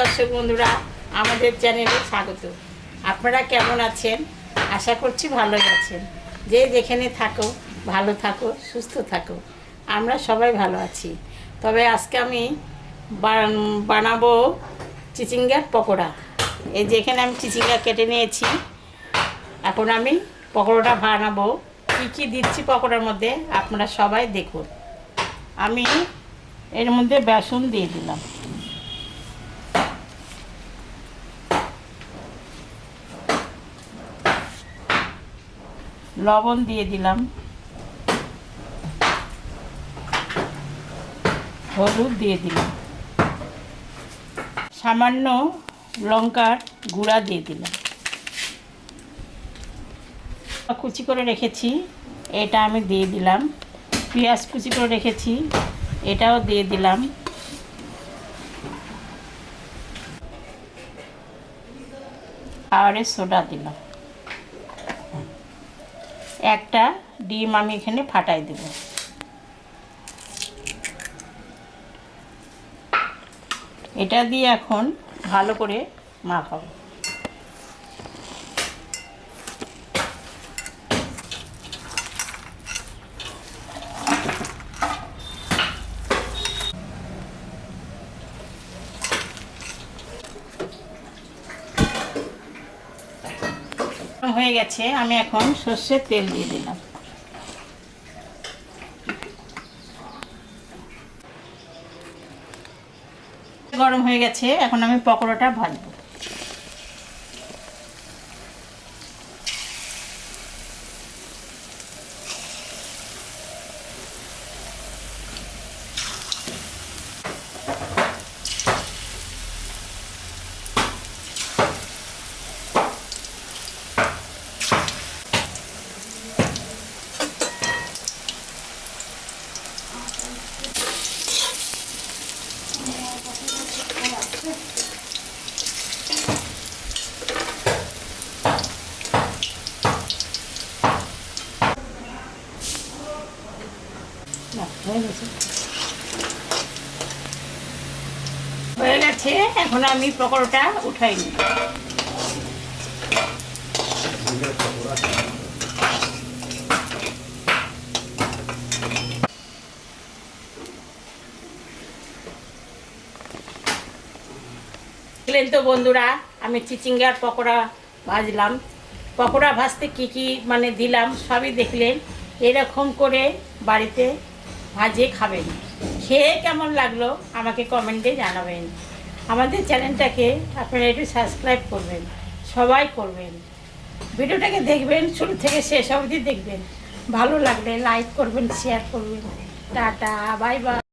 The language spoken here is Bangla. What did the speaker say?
দর্শক বন্ধুরা, আমাদের চ্যানেলে স্বাগত। আপনারা কেমন আছেন? আশা করছি ভালোই আছেন। যে যেখানে থাকো, ভালো থাকো, সুস্থ থাকো। আমরা সবাই ভালো আছি। তবে আজকে আমি বান- বানাবো চিচিঙ্গার পকোড়া। এই যেখানে আমি চিচিঙ্গা কেটে নিয়েছি। এখন আমি পকোড়াটা বানাবো। কী কী দিচ্ছি পকোড়ার মধ্যে, আপনারা সবাই দেখুন। আমি এর মধ্যে বেসন দিয়ে দিলাম। লবণ দিয়ে দিলাম। হলুদ দিয়ে দিলাম। সামান্য লঙ্কার গুঁড়া দিয়ে দিলাম। কুচি করে রেখেছি, এটা আমি দিয়ে দিলাম। পেঁয়াজ কুচি করে রেখেছি, এটাও দিয়ে দিলাম। খাওয়ারের সোডা দিলাম। একটা ডিম আমি এখানে ফাটাই দেব। এটা দিয়ে এখন ভালো করে মাখাবো। হয়ে গেছে, আমি এখন সর্ষের তেল দিয়ে দিলাম। গরম হয়ে গেছে, এখন আমি পকোড়াটা ভাজবো। হয়ে গেছে। এখন আমি পকোড়াটা উঠাই তো বন্ধুরা, আমি চিচিঙ্গার পকোড়া ভাজলাম। পকোড়া ভাজতে কি কি মানে দিলাম, সবই দেখলেন। এরকম করে বাড়িতে ভাজে খাবেন। খেয়ে কেমন লাগল আমাকে কমেন্টে জানাবেন। আমাদের চ্যানেলটাকে আপনারা একটু সাবস্ক্রাইব করবেন, সবাই করবেন। ভিডিওটাকে দেখবেন, শুরু থেকে শেষ অবধি দেখবেন। ভালো লাগলে লাইক করবেন শেয়ার করবেন। Tata bye bye